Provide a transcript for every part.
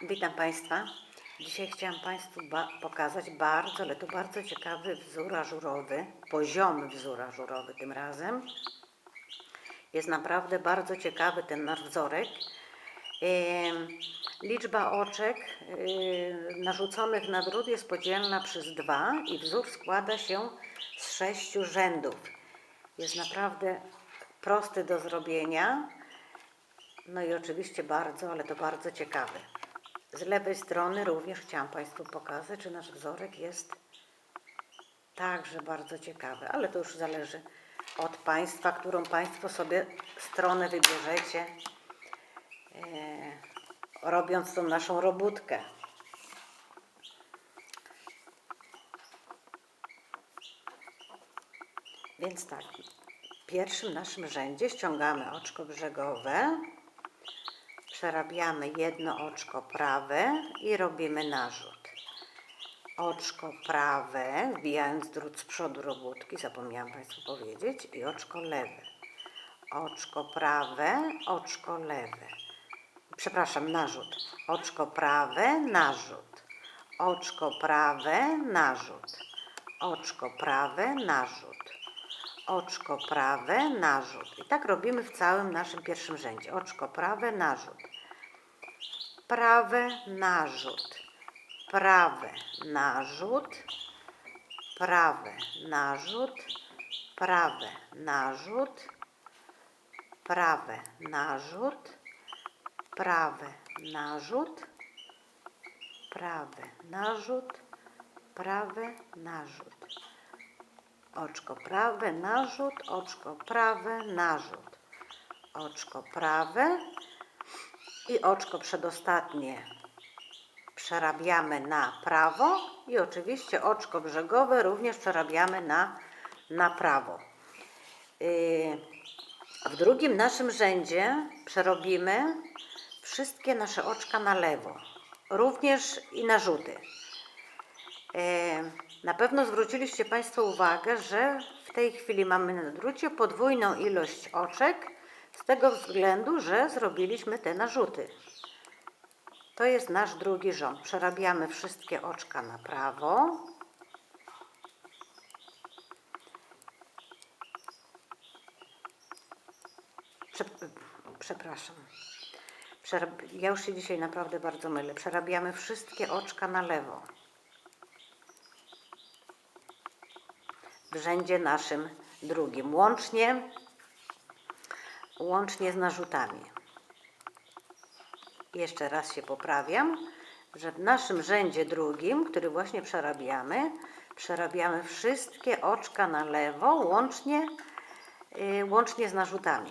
Witam Państwa. Dzisiaj chciałam Państwu ba- pokazać bardzo, ale to bardzo ciekawy wzór ażurowy, poziomy wzór ażurowy tym razem. Jest naprawdę bardzo ciekawy ten nasz wzorek. Liczba oczek narzuconych na drut jest podzielna przez dwa i wzór składa się z sześciu rzędów. Jest naprawdę prosty do zrobienia. No i oczywiście bardzo, ale to bardzo ciekawy. Z lewej strony również chciałam Państwu pokazać, że nasz wzorek jest także bardzo ciekawy, ale to już zależy od Państwa, którą Państwo sobie stronę wybierzecie, e, robiąc tą naszą robótkę. Więc tak, w pierwszym naszym rzędzie ściągamy oczko brzegowe, przerabiamy jedno oczko prawe i robimy narzut. Oczko prawe, wbijając drut z przodu robótki, zapomniałam Państwu powiedzieć, i oczko lewe. Oczko prawe, oczko lewe. Przepraszam, narzut. Oczko prawe, narzut. Oczko prawe, narzut. Oczko prawe, narzut. Oczko prawe, narzut. I tak robimy w całym naszym pierwszym rzędzie. Oczko prawe, narzut prawy narzut, prawy narzut, prawy narzut, prawy narzut, prawy narzut, prawy narzut, prawy narzut, prawy narzut. Oczko prawe, narzut, oczko prawe, narzut. Oczko prawe, i oczko przedostatnie przerabiamy na prawo i oczywiście oczko brzegowe również przerabiamy na, na prawo. Yy, W drugim naszym rzędzie przerobimy wszystkie nasze oczka na lewo, również i narzuty. E, Na pewno zwróciliście Państwo uwagę, że w tej chwili mamy na drucie podwójną ilość oczek, z tego względu, że zrobiliśmy te narzuty. To jest nasz drugi rząd. Przerabiamy wszystkie oczka na prawo. Prze przepraszam. Ja już się dzisiaj naprawdę bardzo mylę. Przerabiamy wszystkie oczka na lewo. w rzędzie naszym drugim, łącznie, łącznie z narzutami. Jeszcze raz się poprawiam, że w naszym rzędzie drugim, który właśnie przerabiamy, przerabiamy wszystkie oczka na lewo, łącznie, yy, łącznie z narzutami.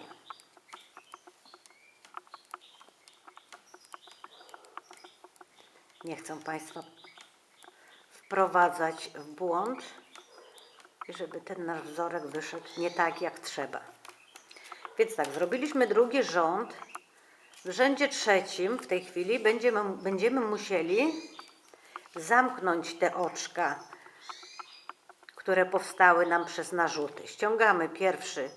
Nie chcę Państwa wprowadzać w błąd żeby ten nasz wzorek wyszedł nie tak jak trzeba. Więc tak, zrobiliśmy drugi rząd. W rzędzie trzecim w tej chwili będziemy, będziemy musieli zamknąć te oczka, które powstały nam przez narzuty. Ściągamy pierwszy,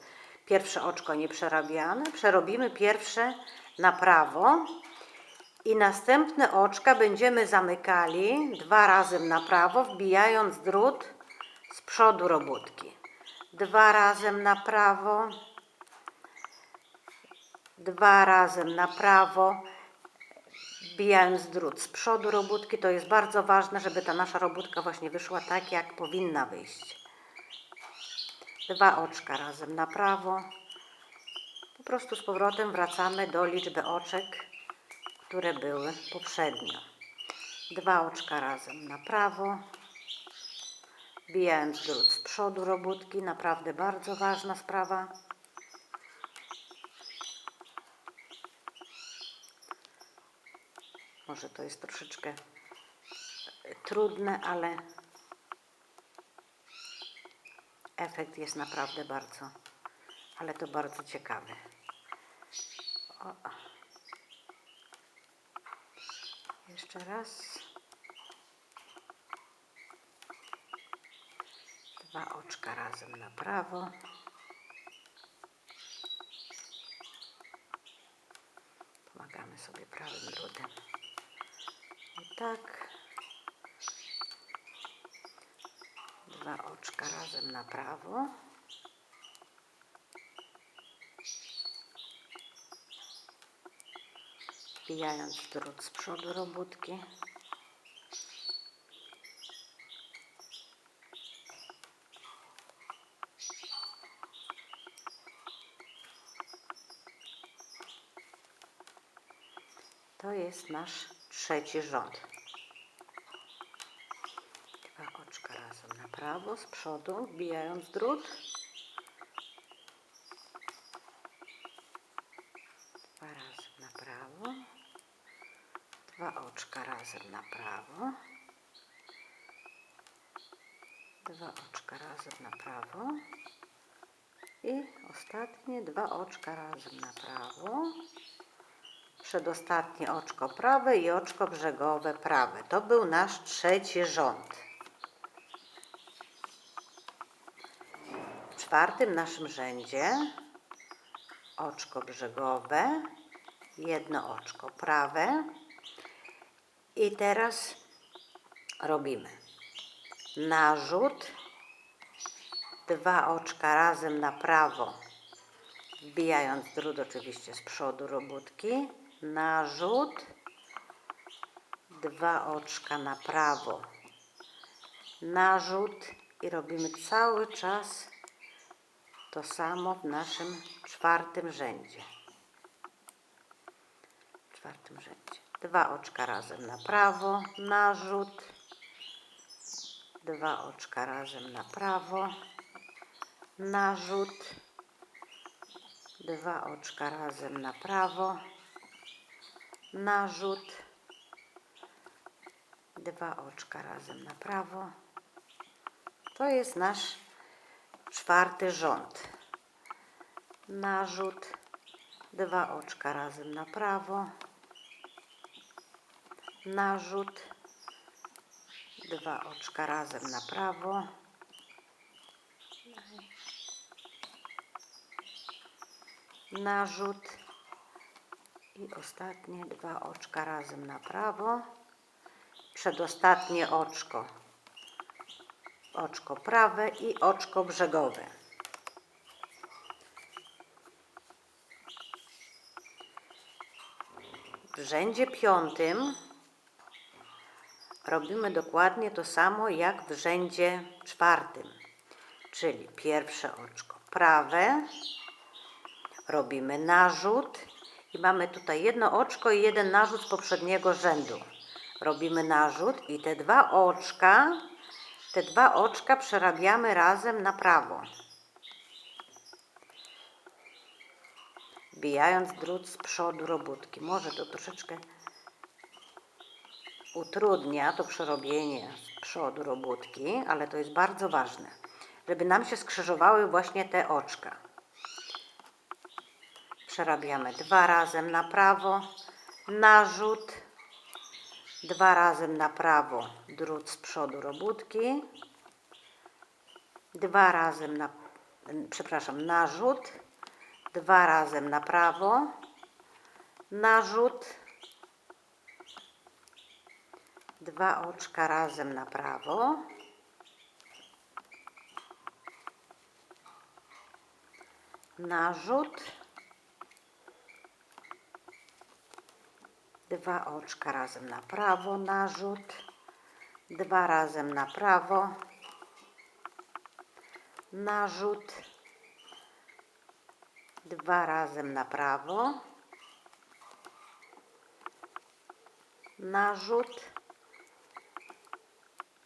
pierwsze oczko nieprzerabiane, przerobimy pierwsze na prawo i następne oczka będziemy zamykali dwa razy na prawo, wbijając drut z przodu robótki. Dwa razem na prawo, dwa razem na prawo, wbijając drut z przodu robótki. To jest bardzo ważne, żeby ta nasza robótka właśnie wyszła tak, jak powinna wyjść. Dwa oczka razem na prawo. Po prostu z powrotem wracamy do liczby oczek, które były poprzednio. Dwa oczka razem na prawo wbijając drut z przodu robótki, naprawdę bardzo ważna sprawa. Może to jest troszeczkę trudne, ale efekt jest naprawdę bardzo, ale to bardzo ciekawy. O. Jeszcze raz. Dwa oczka razem na prawo. Pomagamy sobie prawym drutem. Tak. Dwa oczka razem na prawo. Wbijając drut z przodu robótki. To jest nasz trzeci rząd. Dwa oczka razem na prawo, z przodu, wbijając drut. Dwa razem na prawo. Dwa oczka razem na prawo. Dwa oczka razem na prawo. I ostatnie dwa oczka razem na prawo przedostatnie oczko prawe i oczko brzegowe prawe. To był nasz trzeci rząd. W czwartym naszym rzędzie oczko brzegowe, jedno oczko prawe i teraz robimy narzut, dwa oczka razem na prawo, wbijając drut oczywiście z przodu robótki, narzut, dwa oczka na prawo, narzut i robimy cały czas to samo w naszym czwartym rzędzie. Czwartym rzędzie. Dwa oczka razem na prawo, narzut, dwa oczka razem na prawo, narzut, dwa oczka razem na prawo, narzut, dwa oczka razem na prawo. To jest nasz czwarty rząd. Narzut, dwa oczka razem na prawo, narzut, dwa oczka razem na prawo, narzut i ostatnie dwa oczka razem na prawo, przedostatnie oczko, oczko prawe i oczko brzegowe. W rzędzie piątym robimy dokładnie to samo jak w rzędzie czwartym, czyli pierwsze oczko prawe, robimy narzut i mamy tutaj jedno oczko i jeden narzut z poprzedniego rzędu. Robimy narzut i te dwa oczka, te dwa oczka przerabiamy razem na prawo. Wbijając drut z przodu robótki. Może to troszeczkę utrudnia to przerobienie z przodu robótki, ale to jest bardzo ważne, żeby nam się skrzyżowały właśnie te oczka. Przerabiamy dwa razem na prawo, narzut, dwa razem na prawo, drut z przodu robótki, dwa razem na, przepraszam, narzut, dwa razem na prawo, narzut, dwa oczka razem na prawo, narzut, dwa oczka razem na prawo, narzut, dwa razem na prawo, narzut, dwa razem na prawo, narzut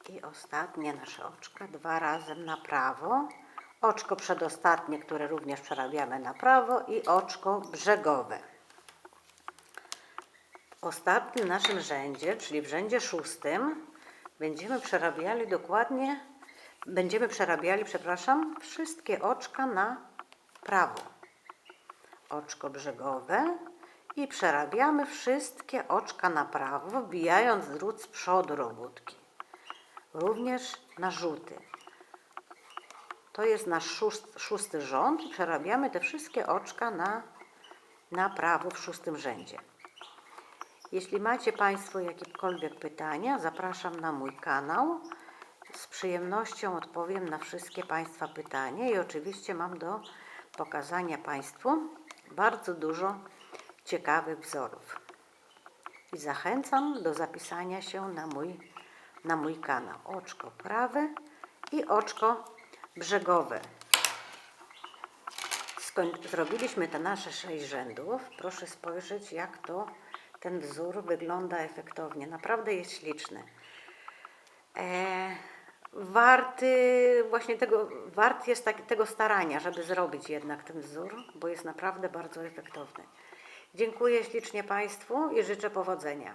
i ostatnie nasze oczka, dwa razem na prawo, oczko przedostatnie, które również przerabiamy na prawo i oczko brzegowe. Ostatnim naszym rzędzie, czyli w rzędzie szóstym, będziemy przerabiali dokładnie, będziemy przerabiali, przepraszam, wszystkie oczka na prawo. Oczko brzegowe i przerabiamy wszystkie oczka na prawo, wbijając drut z przodu robótki. Również narzuty. To jest nasz szóst, szósty rząd i przerabiamy te wszystkie oczka na, na prawo w szóstym rzędzie. Jeśli macie Państwo jakiekolwiek pytania, zapraszam na mój kanał. Z przyjemnością odpowiem na wszystkie Państwa pytania i oczywiście mam do pokazania Państwu bardzo dużo ciekawych wzorów. I zachęcam do zapisania się na mój, na mój kanał. Oczko prawe i oczko brzegowe. Skoń, zrobiliśmy te nasze sześć rzędów. Proszę spojrzeć, jak to ten wzór wygląda efektownie. Naprawdę jest śliczny. E, warty właśnie tego, wart jest tak, tego starania, żeby zrobić jednak ten wzór, bo jest naprawdę bardzo efektowny. Dziękuję ślicznie Państwu i życzę powodzenia.